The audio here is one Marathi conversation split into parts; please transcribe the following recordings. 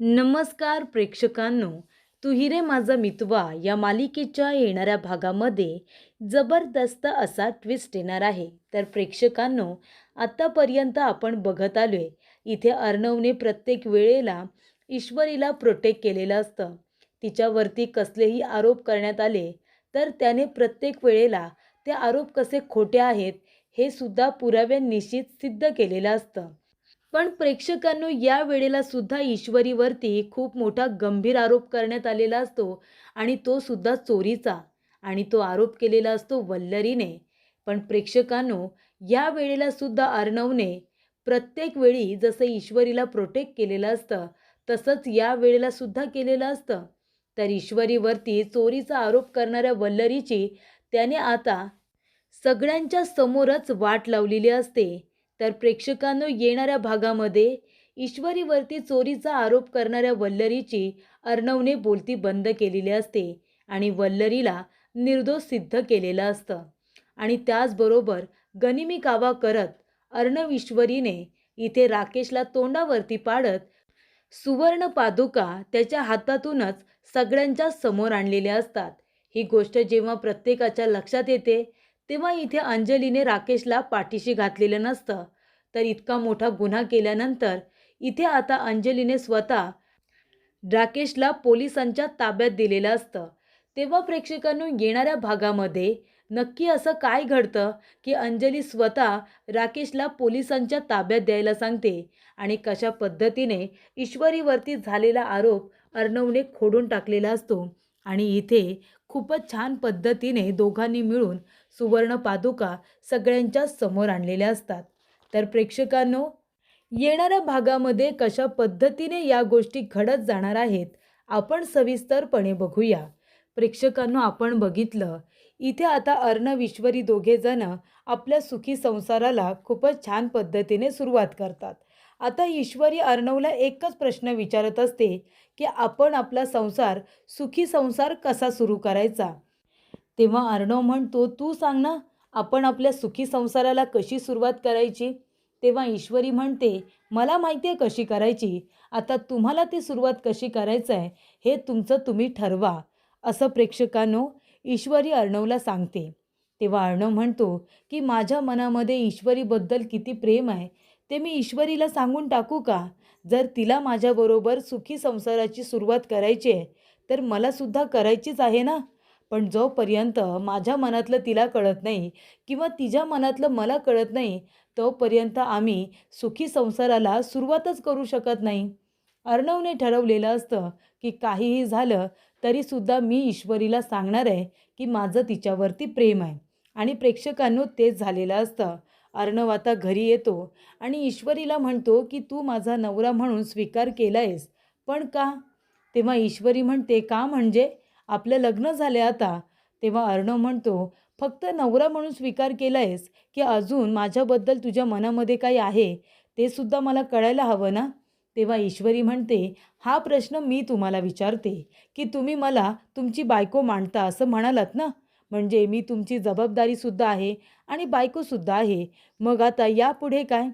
नमस्कार प्रेक्षकांनो तुहिरे माझा मितवा या मालिकेच्या येणाऱ्या भागामध्ये जबरदस्त असा ट्विस्ट येणार आहे. तर प्रेक्षकांनो आत्तापर्यंत आपण बघत आलो आहे इथे अर्णवने प्रत्येक वेळेला ईश्वरीला प्रोटेक्ट केलेलं असतं. तिच्यावरती कसलेही आरोप करण्यात आले तर त्याने प्रत्येक वेळेला ते आरोप कसे खोटे आहेत हे सुद्धा पुराव्यानिश्चित सिद्ध केलेलं असतं. पण प्रेक्षकांनो या वेळेला सुद्धा ईश्वरीवरती खूप मोठा गंभीर आरोप करण्यात आलेला असतो आणि तो सुद्धा चोरीचा आणि तो आरोप केलेला असतो वल्लरीने. पण प्रेक्षकांनो या वेळेला सुद्धा अर्णवने प्रत्येक वेळी जसं ईश्वरीला प्रोटेक्ट केलेलं असतं तसंच या वेळेला सुद्धा केलेलं असतं. तर ईश्वरीवरती चोरीचा आरोप करणाऱ्या वल्लरीची त्याने आता सगळ्यांच्या समोरच वाट लावलेली असते. तर प्रेक्षकांनो येणाऱ्या भागामध्ये ईश्वरीवरती चोरीचा आरोप करणाऱ्या वल्लरीची अर्णवने बोलती बंद केलेली असते आणि वल्लरीला निर्दोष सिद्ध केलेलं असतं. आणि त्याचबरोबर गनिमी कावा करत अर्णव ईश्वरीने इथे राकेशला तोंडावरती पाडत सुवर्ण पादुका त्याच्या हातातूनच सगळ्यांच्या समोर आणलेल्या असतात. ही गोष्ट जेव्हा प्रत्येकाच्या लक्षात येते तेव्हा इथे अंजलीने राकेशला पाठीशी घातलेलं नसतं. तर इतका मोठा गुन्हा केल्यानंतर इथे आता अंजलीने स्वतः राकेशला पोलिसांच्या ताब्यात दिलेलं असतं. तेव्हा प्रेक्षकांनो येणाऱ्या भागामध्ये नक्की असं काय घडतं की अंजली स्वतः राकेशला पोलिसांच्या ताब्यात द्यायला सांगते आणि कशा पद्धतीने ईश्वरीवरती झालेला आरोप अर्णवने खोडून टाकलेला असतो आणि इथे खूपच छान पद्धतीने दोघांनी मिळून सुवर्ण पादुका सगळ्यांच्या समोर आणलेल्या असतात. तर प्रेक्षकांनो येणाऱ्या भागामध्ये कशा पद्धतीने या गोष्टी घडत जाणार आहेत आपण सविस्तरपणे बघूया. प्रेक्षकांनो आपण बघितलं इथे आता अर्णव दोघेजणं आपल्या सुखी संसाराला खूपच छान पद्धतीने सुरुवात करतात. आता ईश्वरी अर्णवला एकच प्रश्न विचारत असते की आपण आपला संसार सुखी संसार कसा सुरू करायचा? तेव्हा अर्णव म्हणतो तू सांग ना आपण आपल्या सुखी संसाराला कशी सुरुवात करायची? तेव्हा ईश्वरी म्हणते मला माहिती आहे कशी करायची. आता तुम्हाला ती सुरुवात कशी करायचं आहे हे तुमचं तुम्ही ठरवा. असं प्रेक्षकांनो ईश्वरी अर्णवला सांगते. तेव्हा अर्णव म्हणतो की माझ्या मनामध्ये ईश्वरीबद्दल किती प्रेम आहे ते मी ईश्वरीला सांगून टाकू का? जर तिला माझ्याबरोबर सुखी संसाराची सुरुवात करायची आहे तर मलासुद्धा करायचीच आहे ना? पण जोपर्यंत माझ्या मनातलं तिला कळत नाही किंवा तिच्या मनातलं मला कळत नाही तोपर्यंत आम्ही सुखी संसाराला सुरुवातच करू शकत नाही. अर्णवने ठरवलेलं असतं की काहीही झालं तरीसुद्धा मी ईश्वरीला सांगणार आहे की माझं तिच्यावरती प्रेम आहे आणि प्रेक्षकांनो तेच झालेलं असतं. अर्णव आता घरी येतो आणि ईश्वरीला म्हणतो की तू माझा नवरा म्हणून स्वीकार केला आहेस पण का? तेव्हा ईश्वरी म्हणते का म्हणजे? आपलं लग्न झाले आता. तेव्हा अर्णव म्हणतो फक्त नवरा म्हणून स्वीकार केला आहेस की अजून माझ्याबद्दल तुझ्या मनामध्ये काही आहे? ते सुद्धा मला कळायला हवं ना? तेव्हा ईश्वरी म्हणते हा प्रश्न मी तुम्हाला विचारते की तुम्ही मला तुमची बायको मांडता असं म्हणालात ना? म्हणजे मी तुमची जबाबदारीसुद्धा आहे आणि बायकोसुद्धा आहे. मग आता यापुढे काय?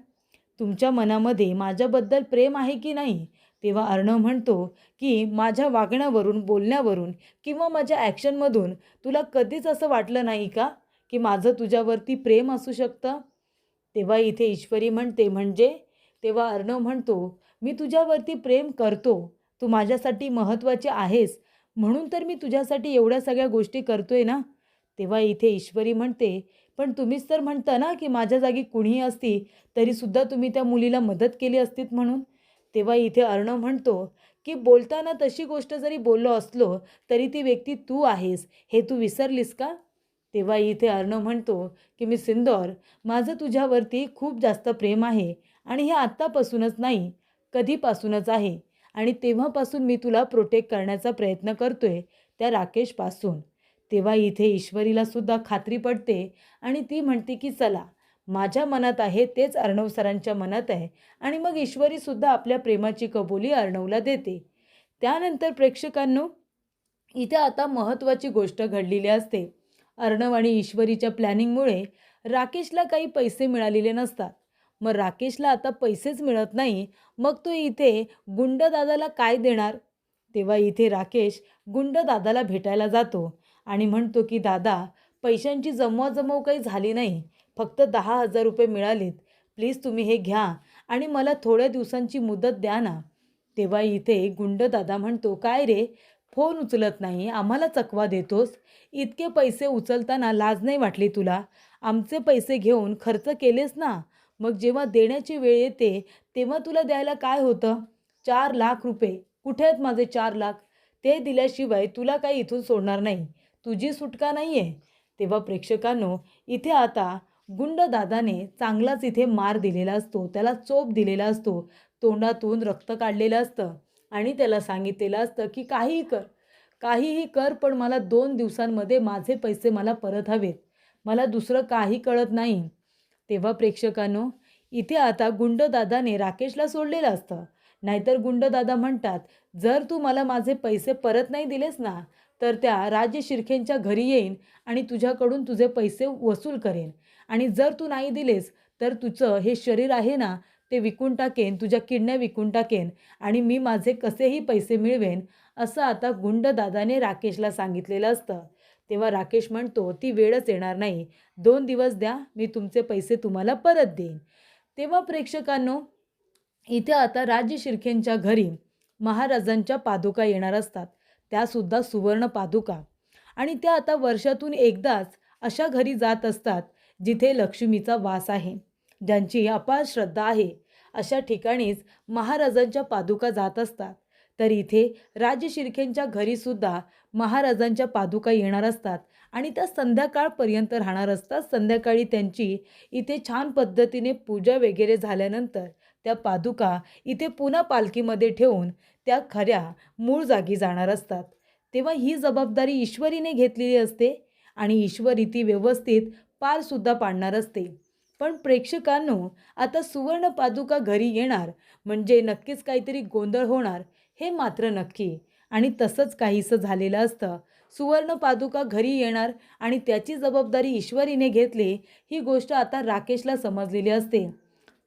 तुमच्या मनामध्ये माझ्याबद्दल प्रेम आहे की नाही? तेव्हा अर्णव म्हणतो की माझ्या वागण्यावरून बोलण्यावरून किंवा माझ्या ॲक्शनमधून तुला कधीच असं वाटलं नाही का? की माझं तुझ्यावरती प्रेम असू शकतं? तेव्हा इथे ईश्वरी म्हणते म्हणजे? तेव्हा अर्णव म्हणतो मी तुझ्यावरती प्रेम करतो. तू माझ्यासाठी महत्त्वाचे आहेस. म्हणून तर मी तुझ्यासाठी एवढ्या सगळ्या गोष्टी करतोय ना? तेव्हा इथे ईश्वरी म्हणते पण तुम्हीच तर म्हणता ना की माझ्या जागी कुणीही असती तरीसुद्धा तुम्ही त्या मुलीला मदत केली असतीत म्हणून? तेव्हा इथे अर्णव म्हणतो की बोलताना तशी गोष्ट जरी बोललो असलो तरी ती व्यक्ती तू आहेस. हे तू विसरलीस का? तेव्हा इथे अर्णव म्हणतो की मी सिंदोर. माझं तुझ्यावरती खूप जास्त प्रेम आहे आणि हे आत्तापासूनच नाही कधीपासूनच आहे. आणि तेव्हापासून मी तुला प्रोटेक्ट करण्याचा प्रयत्न करतोय त्या राकेशपासून. तेव्हा इथे ईश्वरीला सुद्धा खात्री पडते आणि ती म्हणते की चला माझ्या मनात आहे तेच अर्णव सरांच्या मनात आहे. आणि मग ईश्वरीसुद्धा आपल्या प्रेमाची कबुली अर्णवला देते. त्यानंतर प्रेक्षकांनो इथे आता महत्त्वाची गोष्ट घडलेली असते. अर्णव आणि ईश्वरीच्या प्लॅनिंगमुळे राकेशला काही पैसे मिळालेले नसतात. मग राकेशला आता पैसेच मिळत नाही. मग तो इथे गुंडदादाला काय देणार? तेव्हा इथे राकेश गुंडदादाला भेटायला जातो आणि म्हणतो की दादा पैशांची जमवाजमव काही झाली नाही. फक्त दहा हजार रुपये मिळालेत. प्लीज तुम्ही हे घ्या आणि मला थोड्या दिवसांची मुदत द्या ना. तेव्हा इथे गुंड दादा म्हणतो काय रे? फोन उचलत नाही. आम्हाला चकवा देतोस. इतके पैसे उचलताना लाज नाही वाटली तुला? आमचे पैसे घेऊन खर्च केलेस ना? मग जेव्हा देण्याची वेळ येते तेव्हा तुला द्यायला काय होतं? चार लाख रुपये. कुठे आहेत माझे चार लाख? ते दिल्याशिवाय तुला काही इथून सोडणार नाही. तुझी सुटका नाही आहे तेव्हा प्रेक्षकांनो इथे आता गुंड दादाने चांगलाच इथे मार दिलेला असतो त्याला चोप दिलेला असतो तोंडातून रक्त काढलेलं असतं आणि त्याला सांगितलेलं असतं की काहीही कर काहीही कर पण मला दोन दिवसांमध्ये माझे पैसे मला परत हवेत. मला दुसरं काही कळत नाही. तेव्हा प्रेक्षकांनो इथे आता गुंडदादाने राकेशला सोडलेलं असतं. नाहीतर गुंडदादा म्हणतात जर तू मला माझे पैसे परत नाही दिलेस ना तर त्या राजे शिर्केंच्या घरी येईन आणि तुझ्याकडून तुझे पैसे वसूल करेन. आणि जर तू नाही दिलेस तर तुझं हे शरीर आहे ना ते विकून टाकेन तुझ्या किडण्या विकून टाकेन आणि मी माझे कसेही पैसे मिळवेन असं आता गुंडदादाने राकेशला सांगितलेलं असतं. तेव्हा राकेश म्हणतो ती वेळच येणार नाही. दोन दिवस द्या मी तुमचे पैसे तुम्हाला परत देईन. तेव्हा प्रेक्षकांनो इथे आता राज्य शिर्खेंच्या घरी महाराजांच्या पादुका येणार असतात. त्यासुद्धा सुवर्ण पादुका. आणि त्या आता वर्षातून एकदाच अशा घरी जात असतात. जिथे लक्ष्मीचा वास आहे ज्यांची अपार श्रद्धा आहे अशा ठिकाणीच महाराजांच्या पादुका जात असतात. तर इथे राजशिर्खेंच्या घरीसुद्धा महाराजांच्या पादुका येणार असतात आणि त्या संध्याकाळपर्यंत राहणार असतात. संध्याकाळी त्यांची इथे छान पद्धतीने पूजा वगैरे झाल्यानंतर त्या पादुका इथे पुन्हा पालखीमध्ये ठेवून त्या खऱ्या मूळ जागी जाणार असतात. तेव्हा ही जबाबदारी ईश्वरीने घेतलेली असते आणि ईश्वरी ती व्यवस्थित पारसुद्धा पाडणार असते. पण प्रेक्षकांनो आता सुवर्ण पादुका घरी येणार म्हणजे नक्कीच काहीतरी गोंधळ होणार हे मात्र नक्की. आणि तसंच काहीसं झालेलं असतं. सुवर्ण पादुका घरी येणार आणि त्याची जबाबदारी ईश्वरीने घेतली ही गोष्ट आता राकेशला समजलेली असते.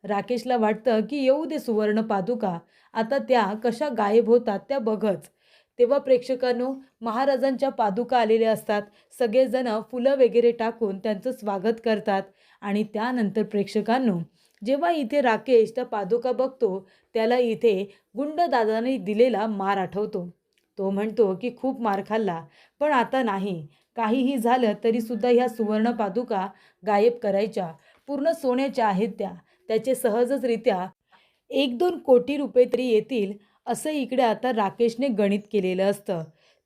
राकेशला वाटतं की येऊ दे सुवर्ण पादुका आता त्या कशा गायब होतात त्या बघच. तेव्हा प्रेक्षकांनो महाराजांच्या पादुका आलेल्या असतात. सगळेजण फुलं वगैरे टाकून त्यांचं स्वागत करतात. आणि त्यानंतर प्रेक्षकांनो जेव्हा इथे राकेश त्या पादुका बघतो त्याला इथे गुंडदादाने दिलेला मार आठवतो. तो म्हणतो की खूप मार खाल्ला. पण आता नाही. काहीही झालं तरीसुद्धा ह्या सुवर्ण पादुका गायब करायच्या. पूर्ण सोन्याच्या आहेत त्या. त्याचे सहजचरित्या एक दोन कोटी रुपये तरी येतील. असं इकडे आता राकेशने गणित केलेलं असतं.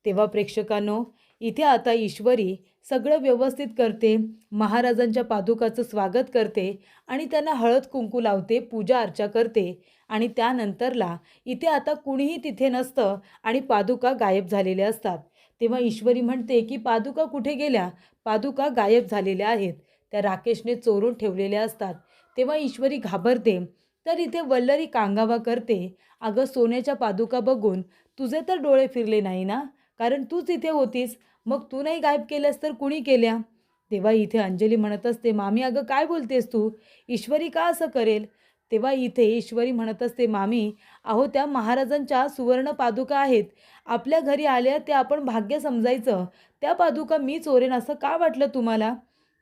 तेव्हा प्रेक्षकांनो इथे आता ईश्वरी सगळं व्यवस्थित करते महाराजांच्या पादुकाचं स्वागत करते आणि त्यांना हळद कुंकू लावते पूजा अर्चा करते आणि त्यानंतरला इथे आता कुणीही तिथे नसतं आणि पादुका गायब झालेल्या असतात. तेव्हा ईश्वरी म्हणते की पादुका कुठे गेल्या? पादुका गायब झालेल्या आहेत. त्या राकेशने चोरून ठेवलेल्या असतात. तेव्हा ईश्वरी घाबरते तर इथे वल्लरी कांगावा करते. अगं सोन्याच्या पादुका बघून तुझे तर डोळे फिरले नाही ना? कारण तूच इथे होतीस. मग तू नाही गायब केल्यास तर कुणी केल्या? तेव्हा इथे अंजली म्हणत असते मामी अगं काय बोलतेस तू? ईश्वरी का असं करेल? तेव्हा इथे ईश्वरी म्हणत असते मामी अहो त्या महाराजांच्या सुवर्ण पादुका आहेत. आपल्या घरी आल्या ते आपण भाग्य समजायचं. त्या पादुका मी चोरेन असं का वाटलं तुम्हाला?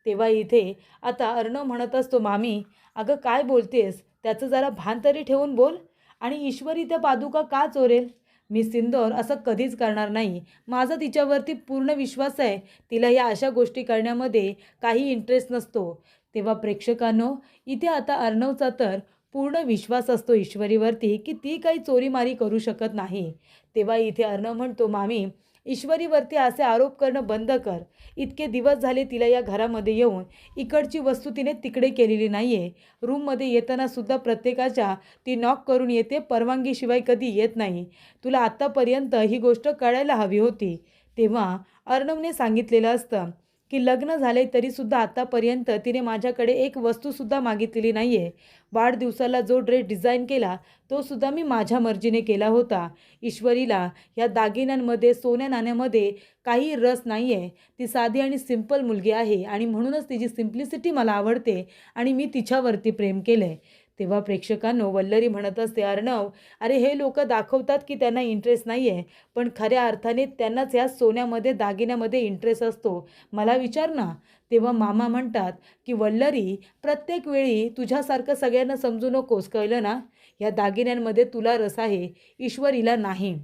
तेव्हा इथे आता अर्णव म्हणत असतो मामी अगं काय बोलतेस? त्याचं जरा भान तरी ठेवून बोल. आणि ईश्वरी त्या पादुका का चोरेल? मी सिंदोर असं कधीच करणार नाही. माझा तिच्यावरती पूर्ण विश्वास आहे. तिला या अशा गोष्टी करण्यामध्ये काही इंटरेस्ट नसतो. तेव्हा प्रेक्षकांनो इथे आता अर्णवचा तर पूर्ण विश्वास असतो ईश्वरीवरती की ती काही चोरीमारी करू शकत नाही. तेव्हा इथे अर्णव म्हणतो मामी ईश्वरीवरती असे आरोप करणं बंद कर. इतके दिवस झाले तिला या घरामध्ये येऊन इकडची वस्तू तिने तिकडे केलेली नाही आहे रूममध्ये येताना सुद्धा प्रत्येकाच्या ती नॉक करून येते परवानगीशिवाय कधी येत नाही. तुला आत्तापर्यंत ही गोष्ट कळायला हवी होती. तेव्हा अर्णवने सांगितलेलं असतं की लग्न झाले तरीसुद्धा आत्तापर्यंत तिने माझ्याकडे एक वस्तूसुद्धा मागितलेली नाही आहे वाढदिवसाला जो ड्रेस डिझाईन केला तोसुद्धा मी माझ्या मर्जीने केला होता. ईश्वरीला या दागिन्यांमध्ये सोन्या नाण्यामध्ये काही रस नाही आहे ती साधी आणि सिंपल मुलगी आहे आणि म्हणूनच तिची सिम्प्लिसिटी मला आवडते आणि मी तिच्यावरती प्रेम केलं आहे तेव्हा प्रेक्षकांनो वल्लरी म्हणत असते अर्णव अरे हे लोक दाखवतात की त्यांना इंटरेस्ट नाही आहे पण खऱ्या अर्थाने त्यांनाच ह्या सोन्यामध्ये दागिन्यामध्ये इंटरेस्ट असतो. मला विचार ना. तेव्हा मामा म्हणतात की वल्लरी प्रत्येक वेळी तुझ्यासारखं सगळ्यांना समजू नकोस कळलं ना? या दागिन्यांमध्ये तुला रस आहे ईश्वरीला नाही.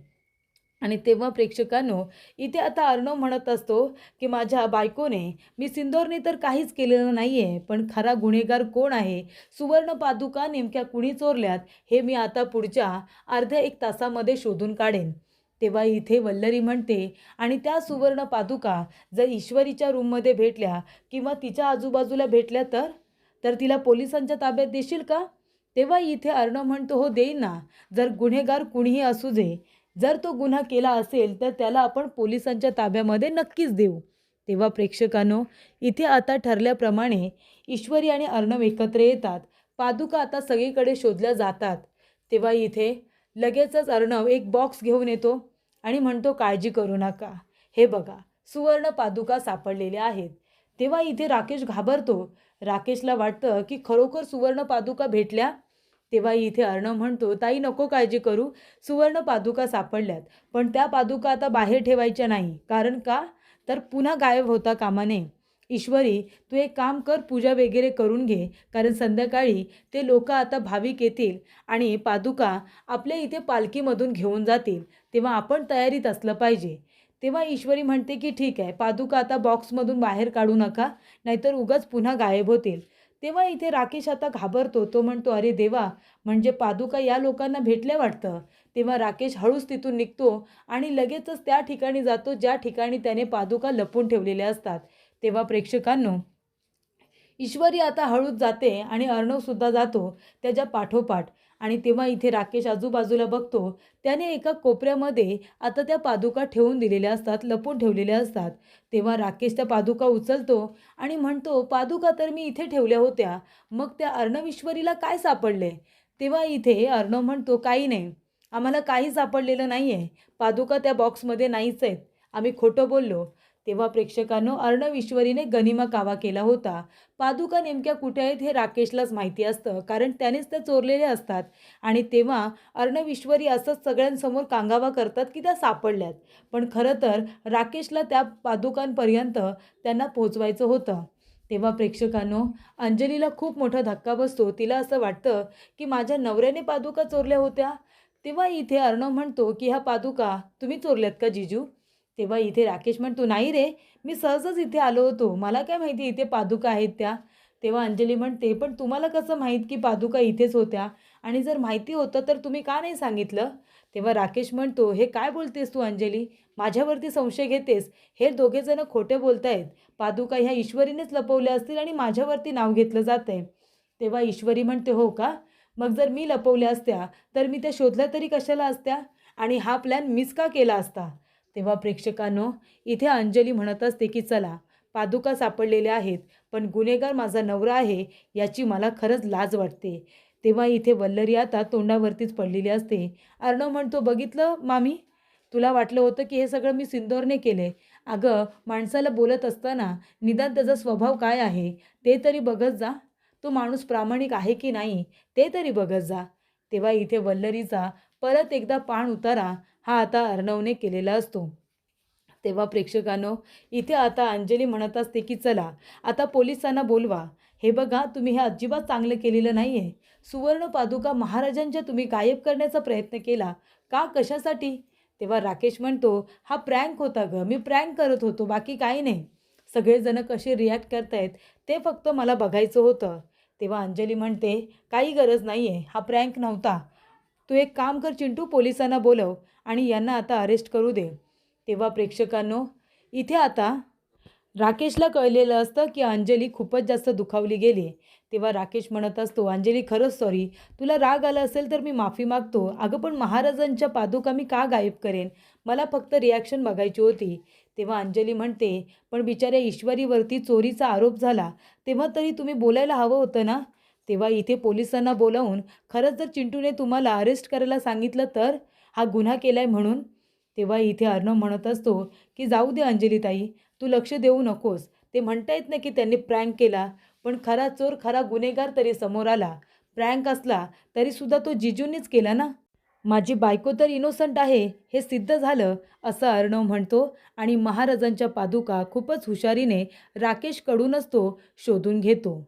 आणि तेव्हा प्रेक्षकांनो इथे आता अर्णव म्हणत असतो की माझ्या बायकोने मी सिंदोरने तर काहीच केलेलं नाही आहे पण खरा गुन्हेगार कोण आहे? सुवर्ण पादुका नेमक्या कुणी चोरल्यात हे मी आता पुढच्या अर्ध्या एक तासामध्ये शोधून काढेन. तेव्हा इथे वल्लरी म्हणते आणि त्या सुवर्ण पादुका जर ईश्वरीच्या रूममध्ये भेटल्या किंवा तिच्या आजूबाजूला भेटल्या तर? तर तिला पोलिसांच्या ताब्यात देशील का? तेव्हा इथे अर्णव म्हणतो हो देईन ना. जर गुन्हेगार कुणीही असू दे जर तो गुन्हा केला असेल तर त्याला आपण पोलिसांच्या ताब्यामध्ये नक्कीच देऊ. तेव्हा प्रेक्षकांनो इथे आता ठरल्याप्रमाणे ईश्वरी आणि अर्णव एकत्र येतात. पादुका आता सगळीकडे शोधल्या जातात. तेव्हा इथे लगेचच अर्णव एक बॉक्स घेऊन येतो आणि म्हणतो काळजी करू नका. हे बघा सुवर्ण पादुका सापडलेल्या आहेत. तेव्हा इथे राकेश घाबरतो. राकेशला वाटतं की खरोखर सुवर्ण पादुका भेटल्या तेव्हा इथे अर्णव म्हणतो ताई नको काळजी करू. सुवर्ण पादुका सापडल्यात. पण त्या पादुका आता बाहेर ठेवायच्या नाही. कारण का? तर पुन्हा गायब होता कामा नये ईश्वरी तू एक काम कर पूजा वगैरे करून घे. कारण संध्याकाळी ते लोक आता भाविक येतील आणि पादुका आपल्या इथे पालखीमधून घेऊन जातील. तेव्हा आपण तयारीत असलं पाहिजे. तेव्हा ईश्वरी म्हणते की ठीक आहे. पादुका आता बॉक्समधून बाहेर काढू नका. नाहीतर उगाच पुन्हा गायब होतील. तेव्हा इथे राकेश आता घाबरतो. तो म्हणतो अरे देवा म्हणजे पादुका या लोकांना भेटल्या वाटतं. तेव्हा राकेश हळूच तिथून निघतो आणि लगेचच त्या ठिकाणी जातो ज्या ठिकाणी त्याने पादुका लपून ठेवलेल्या असतात. तेव्हा प्रेक्षकांनो ईश्वरी आता हळूच जाते आणि अर्णवसुद्धा जातो त्याच्या पाठोपाठ. आणि तेव्हा इथे राकेश आजूबाजूला बघतो त्याने एका कोपऱ्यामध्ये आता त्या पादुका ठेवून दिलेल्या असतात लपून ठेवलेल्या असतात. तेव्हा राकेश त्या पादुका उचलतो आणि म्हणतो पादुका तर मी इथे ठेवल्या होत्या मग त्या अर्णव ईश्वरीला काय सापडले? तेव्हा इथे अर्णव म्हणतो काही नाही आम्हाला काही सापडलेलं नाही आहे पादुका त्या बॉक्समध्ये नाहीच आहेत. आम्ही खोटं बोललो तेव्हा प्रेक्षकांनो अर्णव ईश्वरीने गनिमा कावा केला होता. पादुका नेमक्या कुठे आहेत हे राकेशलाच माहिती असतं कारण त्यानेच त्या चोरलेल्या असतात. आणि तेव्हा अर्णव ईश्वरी असंच सगळ्यांसमोर कांगावा करतात की त्या सापडल्यात. पण खरं तर राकेशला त्या पादुकांपर्यंत त्यांना पोचवायचं होतं. तेव्हा प्रेक्षकांनो अंजलीला खूप मोठा धक्का बसतो. तिला असं वाटतं की माझ्या नवऱ्याने पादुका चोरल्या होत्या. तेव्हा इथे अर्णव म्हणतो की ह्या पादुका तुम्ही चोरल्यात का जिजू? तेव्हा इथे राकेश म्हणतो नाही रे मी सहजच इथे आलो होतो. मला काय माहिती इथे पादुका आहेत त्या? तेव्हा अंजली म्हणते पण तुम्हाला कसं माहीत की पादुका इथेच होत्या? आणि जर माहिती होतं तर तुम्ही का नाही सांगितलं? तेव्हा राकेश म्हणतो हे काय बोलतेस तू अंजली? माझ्यावरती संशय घेतेस? हे दोघेजणं खोटे बोलतायत. पादुका ह्या ईश्वरीनेच लपवल्या असतील आणि माझ्यावरती नाव घेतलं जात आहे तेव्हा ईश्वरी म्हणते हो का? मग जर मी लपवल्या असत्या तर मी त्या शोधल्या तरी कशाला असत्या? आणि हा प्लॅन मिस का केला असता? तेव्हा प्रेक्षकांनो इथे अंजली म्हणत असते की चला पादुका सापडलेल्या आहेत पण गुन्हेगार माझा नवरा आहे याची मला खरंच लाज वाटते. तेव्हा इथे वल्लरी आता तोंडावरतीच पडलेली असते. अर्णव म्हणतो बघितलं मामी? तुला वाटलं होतं की हे सगळं मी सिंदोरने केले. अगं माणसाला बोलत असताना निदान त्याचा स्वभाव काय आहे? ते तरी बघत जा. तो माणूस प्रामाणिक आहे की नाही ते तरी बघत जा. तेव्हा इथे वल्लरीचा परत एकदा पाण उतारा हा आता अर्णवने केलेला असतो. तेव्हा प्रेक्षकांनो इथे आता अंजली म्हणत असते की चला आता पोलिसांना बोलवा. हे बघा तुम्ही हे अजिबात चांगलं केलेलं नाही आहे सुवर्ण पादुका महाराजांच्या तुम्ही गायब करण्याचा प्रयत्न केला. का कशासाठी? तेव्हा राकेश म्हणतो हा प्रँक होता ग. मी प्रँक करत होतो. बाकी काही नाही. सगळेजणं कसे रिॲक्ट करतायत ते फक्त मला बघायचं होतं. तेव्हा अंजली म्हणते काही गरज नाही आहे हा प्रँक नव्हता. तू एक काम कर चिंटू पोलिसांना बोलव. आणि यांना आता अरेस्ट करू दे. तेव्हा प्रेक्षकांनो इथे आता राकेशला कळलेलं असतं की अंजली खूपच जास्त दुखावली गेली. तेव्हा राकेश म्हणत असतो अंजली खरंच सॉरी तुला राग आला असेल तर मी माफी मागतो. अगं पण महाराजांच्या पादुका मी का गायब करेन? मला फक्त रिॲक्शन बघायची होती. तेव्हा अंजली म्हणते पण बिचाऱ्या ईश्वरीवरती चोरीचा आरोप झाला. तेव्हा तरी तुम्ही बोलायला हवं होतं ना? तेव्हा इथे पोलिसांना बोलावून खरंच जर चिंटूने तुम्हाला अरेस्ट करायला सांगितलं तर? हा गुन्हा केला आहे म्हणून? तेव्हा इथे अर्णव म्हणत असतो की जाऊ दे अंजलीताई तू लक्ष देऊ नकोस. ते म्हणता येत नाही की त्यांनी प्रँक केला पण खरा चोर खरा गुन्हेगार तरी समोर आला. प्रँक असला तरीसुद्धा तो जिजूंनीच केला ना? माझी बायको तर इनोसंट आहे हे सिद्ध झालं असं अर्णव म्हणतो आणि महाराजांच्या पादुका खूपच हुशारीने राकेशकडूनच तो शोधून घेतो.